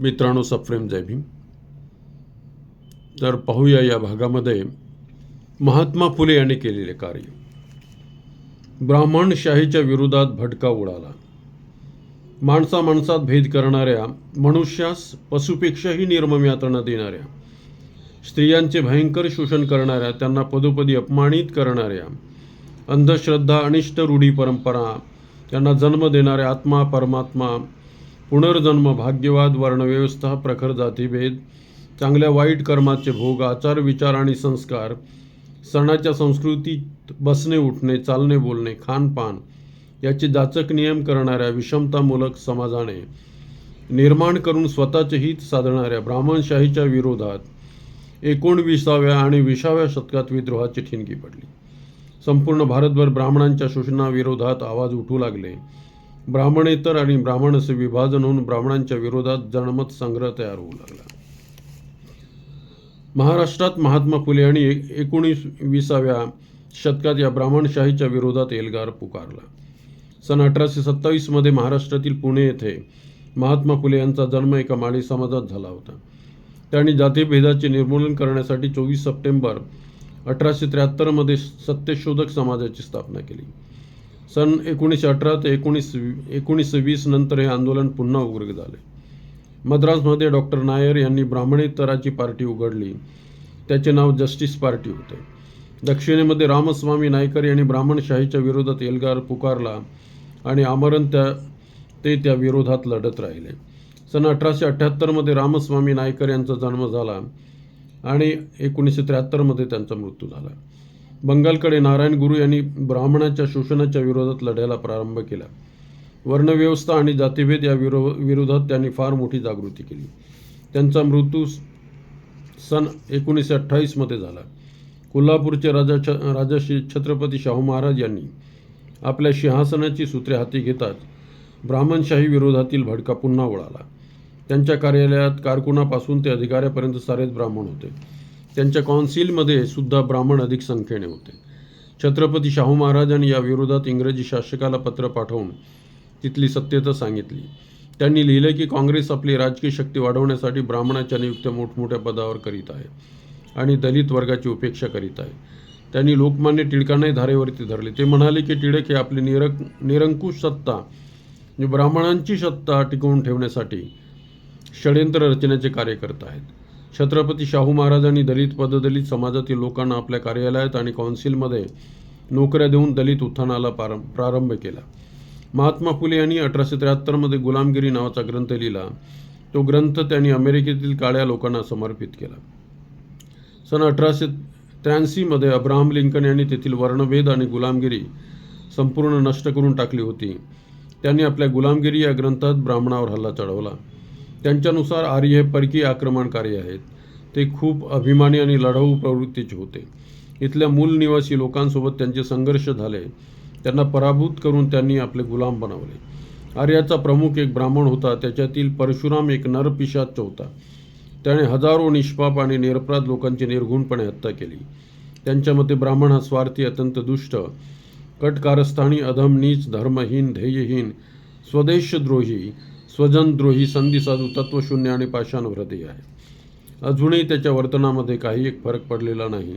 मित्रांनो सप्रेम जय भीम. तर पाहूया या भागामध्ये महात्मा फुले यांनी केलेले कार्य. ब्राह्मणशाहीच्या विरोधात भटका उडाला. माणसा माणसात भेद करणाऱ्या मनुष्यास पशुपेक्षाही निर्मम न देणाऱ्या स्त्रियांचे भयंकर शोषण करणाऱ्या त्यांना पदोपदी अपमानित करणाऱ्या अंधश्रद्धा अनिष्ट रूढी परंपरा त्यांना जन्म देणाऱ्या आत्मा परमात्मा पुनर्जन्म भाग्यवाद वर्णव्यवस्था प्रखर जातीभेद चांगल्या वाईट कर्माचे भोग आचार विचार आणि संस्कार सणाच्या संस्कृतीत बसणे उठणे चालणे बोलणे खानपान याचे जाचक नियम करणाऱ्या विषमतामूलक समाजाने निर्माण करून स्वतःचे हित साधणाऱ्या ब्राह्मणशाहीच्या विरोधात एकोणविसाव्या आणि विसाव्या शतकात विद्रोहाची ठिणगी पडली. संपूर्ण भारतभर ब्राह्मणांच्या शोषणाविरोधात आवाज उठू लागले. ब्राह्मणेतर आणि ब्राह्मणाचे विभाजन होऊन ब्राह्मणांच्या विरोधात जनमत संग्रह तयार होऊ लागला. महाराष्ट्रात महात्मा फुले आणि एकोणीस विसाव्या शतकात या ब्राह्मणशाहीच्या विरोधात एल्गार पुकारला. सन अठराशे सत्तावीसमध्ये महाराष्ट्रातील पुणे येथे महात्मा फुले यांचा जन्म एका माळी समाजात झाला होता. त्यांनी जातीभेदाचे निर्मूलन करण्यासाठी चोवीस सप्टेंबर अठराशे त्र्याहत्तरमध्ये सत्यशोधक समाजाची स्थापना केली. सन एकोणीसशे अठरा ते एकोणीस एकोणीसशे वीस नंतर हे आंदोलन पुन्हा उग्र झाले मद्रासमध्ये डॉक्टर नायर यांनी ब्राह्मणेतराची पार्टी उघडली. त्याचे नाव जस्टिस पार्टी होते. दक्षिणेमध्ये रामस्वामी नायकर यांनी ब्राह्मणशाहीच्या विरोधात एल्गार पुकारला आणि आमरण त्या ते त्या विरोधात लढत राहिले. सन अठराशे अठ्ठ्याहत्तरमध्ये रामस्वामी नायकर यांचा जन्म झाला आणि एकोणीसशे त्र्याहत्तरमध्ये त्यांचा मृत्यू झाला. बंगालकडे नारायण गुरु यांनी ब्राह्मणाच्या शोषणाच्या विरोधात लढायला प्रारंभ केला. वर्णव्यवस्था आणि जातीभेद या विरो विरोधात त्यांनी फार मोठी जागृती केली. त्यांचा मृत्यू सन एकोणीसशे अठ्ठावीसमध्ये झाला. कोल्हापूरचे राजा छ राजा श्री छत्रपती शाहू महाराज यांनी आपल्या सिंहासनाची सूत्रे हाती घेताच ब्राह्मणशाही विरोधातील भडका पुन्हा उडाला त्यांच्या कार्यालयात कारकुनापासून ते अधिकाऱ्यापर्यंत सारेच ब्राह्मण होते. त्यांच्या कौन्सिलमध्ये सुद्धा ब्राह्मण अधिक संख्येने होते. छत्रपती शाहू महाराजांनी या विरोधात इंग्रजी शासकाला पत्र पाठवून तिथली सत्यता सांगितली. त्यांनी लिहिले की काँग्रेस आपली राजकीय शक्ती वाढवण्यासाठी ब्राह्मणाच्या नियुक्त्या मोठमोठ्या पदावर करीत आहे आणि दलित वर्गाची उपेक्षा करीत आहे. त्यांनी लोकमान्य टिळकांनाही धारेवरती धरले. ते म्हणाले की टिळक हे आपली निरक निरंकुश सत्ता म्हणजे ब्राह्मणांची सत्ता टिकवून ठेवण्यासाठी षडयंत्र रचनेचे कार्य करत आहेत. छत्रपती शाहू महाराजांनी दलित पददलित समाजातील लोकांना आपल्या कार्यालयात आणि कौन्सिलमध्ये नोकऱ्या देऊन दलित उत्थानाला पारं प्रारंभ केला. महात्मा फुले यांनी अठराशे त्र्याहत्तरमध्ये गुलामगिरी नावाचा ग्रंथ लिहिला. तो ग्रंथ त्यांनी अमेरिकेतील काळ्या लोकांना समर्पित केला. सन अठराशे त्र्याऐंशीमध्ये अब्राहम लिंकन यांनी तेथील वर्णभेद आणि गुलामगिरी संपूर्ण नष्ट करून टाकली होती. त्यांनी आपल्या गुलामगिरी या ग्रंथात ब्राह्मणावर हल्ला चढवला. त्यांच्यानुसार आर्य हे परकीय आक्रमणकारी आहेत. ते खूप अभिमानी आणि लढाऊ प्रवृत्तीचे होते. इथल्या मूल निवासी लोकांसोबत त्यांचे संघर्ष झाले. त्यांना पराभूत करून त्यांनी आपले गुलाम बनवले. आर्याचा प्रमुख एक ब्राह्मण होता. त्याच्यातील परशुराम एक नरपिशाच होता. त्याने हजारो निष्पाप आणि निरपराध लोकांची निर्घुणपणे हत्या केली. त्यांच्या मते ब्राह्मण हा स्वार्थी अत्यंत दुष्ट कटकारस्थानी अधम नीच धर्महीन ध्येयहीन स्वदेशद्रोही स्वजनद्रोही संधिसाधू तत्वशून्य आणि पाषाणव्रती आहे. अजूनही त्याच्या वर्तनामध्ये काही एक फरक पडलेला नाही.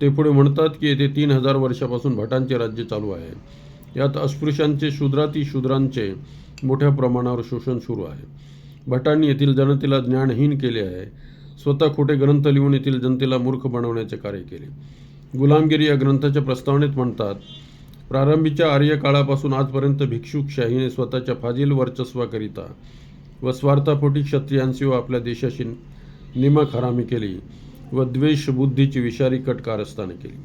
ते पुढे म्हणतात की येथे तीन हजार वर्षापासून भटांचे राज्य चालू आहे. यात अस्पृश्यांचे शूद्राती शूद्रांचे मोठ्या प्रमाणावर शोषण सुरू आहे. भटांनी येथील जनतेला ज्ञानहीन केले आहे. स्वतः खोटे ग्रंथ लिहून येथील जनतेला मूर्ख बनवण्याचे कार्य केले. गुलामगिरी या ग्रंथाच्या प्रस्तावनेत म्हणतात प्रारंभीच्या आर्यकाळापासून आजपर्यंत भिक्षुकशाहीने स्वतःच्या फाजील वर्चस्वाकरिता व स्वार्थापोटी क्षत्रियांशी व आपल्या देशाशी निमक हरामी केली व द्वेष बुद्धीची विषारी कट कारस्थाने केली.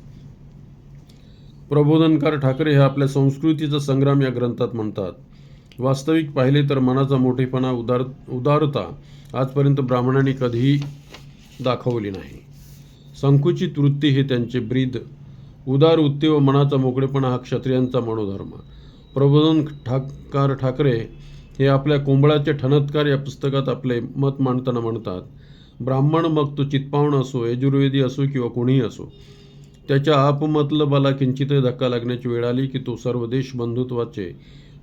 प्रबोधनकार ठाकरे हे आपल्या संस्कृतीचा संग्राम या ग्रंथात म्हणतात वास्तविक पाहिले तर मनाचा मोठेपणा उदार उदारता आजपर्यंत ब्राह्मणांनी कधीही दाखवली नाही. संकुचित वृत्ती हे त्यांचे ब्रीद उदार वृत्ती व मनाचा मोकळेपणा हा क्षत्रियांचा मनोधर्म. प्रबोधन ठाकार ठाकरे हे आपल्या कोंबळाचे ठनत्कार या पुस्तकात आपले मत मांडताना म्हणतात ब्राह्मण मग तो चित्पावण असो यजुर्वेदी असो किंवा कोणीही असो त्याच्या आपमतलबाला किंचितही धक्का लागण्याची वेळ आली की तो सर्व देश बंधुत्वाचे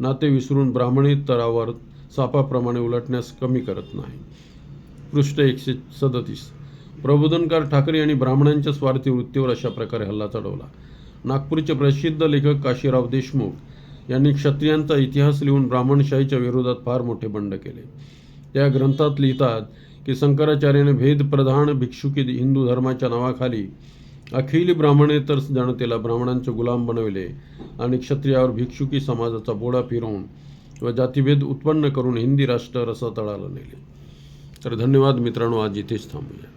नाते विसरून ब्राह्मणी तरावर सापाप्रमाणे उलटण्यास कमी करत नाही. पृष्ठ एकशे सदतीस. प्रबोधनकार ठाकरे यांनी ब्राह्मणांच्या स्वार्थी वृत्तीवर अशा प्रकारे हल्ला चढवला. नागपूरचे प्रसिद्ध लेखक काशीराव देशमुख यांनी क्षत्रियांचा इतिहास लिहून ब्राह्मणशाहीच्या विरोधात फार मोठे बंड केले. त्या ग्रंथात लिहितात की शंकराचार्याने भेदप्रधान भिक्षुकी हिंदू धर्माच्या नावाखाली अखिल ब्राह्मणेतर जनतेला ब्राह्मणांचे गुलाम बनविले आणि क्षत्रियावर भिक्षुकी समाजाचा बोडा फिरवून व जातिभेद उत्पन्न करून हिंदी राष्ट्र रसातळाला नेले. तर धन्यवाद मित्रांनो आज इथेच थांबूया.